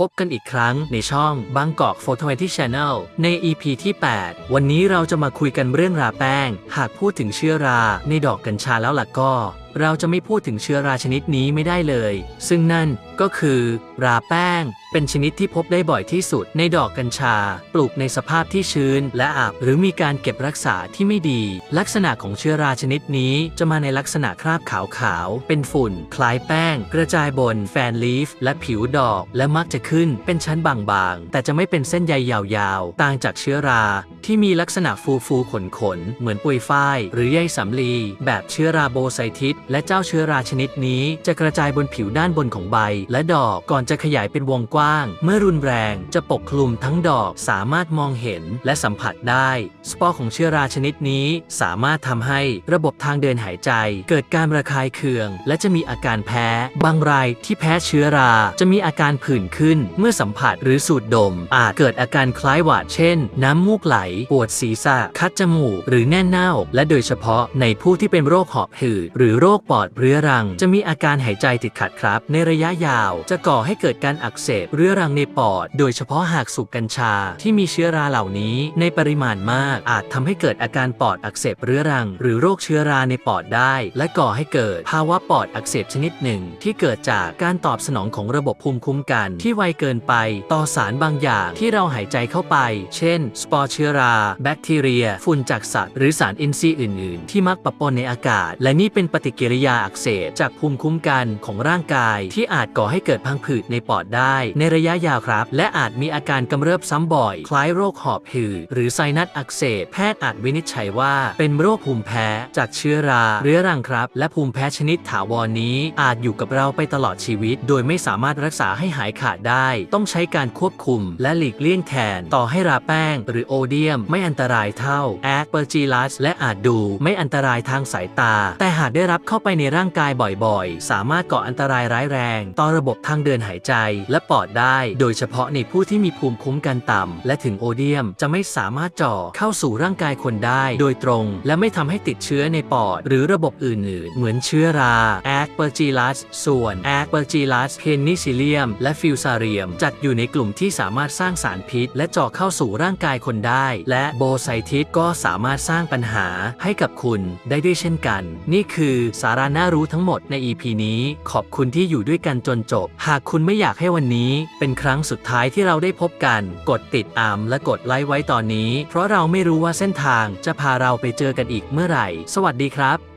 พบกันอีกครั้งในช่องบางกอกโฟโต t ช Channel ใน EP ที่ 8 วันนี้เราจะมาคุยกันเรื่องราแป้ง หากพูดถึงเชื้อราในดอกกัญชาแล้วล่ะก็ เราจะไม่พูดถึงเชื้อราชนิดนี้ไม่ได้เลย ซึ่งนั่นก็คือ ราแป้ง เป็นชนิดที่พบได้บ่อยที่สุดในดอกกัญชา ปลูกในสภาพที่ชื้นและอับหรือมีการเก็บรักษาที่ไม่ดี ลักษณะของเชื้อราชนิดนี้จะมาในลักษณะคราบขาวๆ เป็นฝุ่น คล้ายแป้ง กระจายบนแฟนลีฟและผิวดอก และมักจะขึ้นเป็นชั้นบางๆ แต่จะไม่เป็นเส้นใยยาวๆ ต่างจากเชื้อรา ที่มีลักษณะฟูๆขนๆ เหมือนปุยฝ้าย หรือใยสำลี แบบเชื้อราโบไซทิสและเจ้าเชื้อราชนิดนี้ จะกระจายบนผิวด้านบนของใบ และดอกก่อนจะขยายเป็นวงกว้างเมื่อรุนแรงจะปกคลุมทั้งดอกสามารถมองเห็นและสัมผัสได้ สปอร์ของเชื้อราชนิดนี้สามารถทำให้ระบบทางเดินหายใจ เกิดการระคายเคือง และจะมีอาการแพ้ บางรายที่แพ้เชื้อราจะมีอาการผื่นขึ้น เมื่อสัมผัสหรือสูดดม อาจเกิดอาการคล้ายหวัดเช่น น้ำมูกไหล ปวดศีรษะ คัดจมูก หรือแน่นเน่า และโดยเฉพาะในผู้ที่เป็นโรคหอบหืดหรือโรคปอดเรื้อรัง จะมีอาการหายใจติดขัดครับ ในระยะยาวจะก่อให้เกิดการอักเสบเรื้อรังในปอด โดยเฉพาะหากสูบกัญชาที่มีเชื้อราเหล่านี้ในปริมาณมาก อาจทำให้เกิดอาการปอดอักเสบเรื้อรัง หรือโรคเชื้อราในปอดได้ และก่อให้เกิดภาวะปอดอักเสบชนิดหนึ่ง ที่เกิดจากการตอบสนองของระบบภูมิคุ้มกัน ที่ไวเกินไป ต่อสารบางอย่างที่เราหายใจเข้าไป เช่น สปอร์เชื้อรา แบคทีเรีย ฝุ่นจากสัตว์ หรือสารอินทรีย์อื่น ๆ ที่มักปะปนในอากาศ และนี่เป็นปฏิกิริยาอักเสบจากภูมิคุ้มกันของร่างกาย ที่อาจก่อให้เกิดพังผืดในปอดได้ในระยะยาวครับ และอาจมีอาการกำเริบซ้ำบ่อย คล้ายโรคหอบหืดหรือไซนัสอักเสบแพทย์อาจวินิจฉัยว่า เป็นโรคภูมิแพ้จากเชื้อราเรื้อรังครับ และภูมิแพ้ชนิดถาวรนี้อาจอยู่กับเราไปตลอดชีวิต โดยไม่สามารถรักษาให้หายขาดได้ ต้องใช้การควบคุม และหลีกเลี่ยงแทน ต่อให้ราแป้ง หรือโอเดียม ไม่อันตรายเท่าแอ เปอร์จิลัสและอาจดูไม่อันตรายทางสายตา แต่หากได้รับเข้าไปในร่างกายบ่อยๆ สามารถก่ออันตรายร้ายแรง ต่อระบบทางเดินหายใจ และปอดได้ โดยเฉพาะในผู้ที่มีภูมิคุ้มกันต่ำ และถึงโอเดียมจะไม่สามารถเจ่อเข้าสู่ร่างกายคนได้ โดยตรง และไม่ทำให้ติดเชื้อในปอด หรือระบบอื่นๆ เหมือนเชื้อราแอสเปอร์จิลัสส่วนแอสเปอร์จิลัสเพนิซิเลียม และฟิวซาเรียม จัดอยู่ในกลุ่มที่สามารถสร้างสารพิษ และเจาะเข้าสู่ร่างกายคนได้ และโบไซทิสก็สามารถามารถสร้างปัญหาให้กับคุณได้ด้วยเช่นกัน นี่คือสาระน่ารู้ทั้งหมดใน EP นี้ ขอบคุณที่อยู่ด้วยกันจนจบ หากคุณไม่อยากให้วันนี้ เป็นครั้งสุดท้ายที่เราได้พบกัน กดติดตามและกดไลค์ไว้ตอนนี้ เพราะเราไม่รู้ว่าเส้นทางจะพาเราไปเจอกันอีกเมื่อไหร่ สวัสดีครับ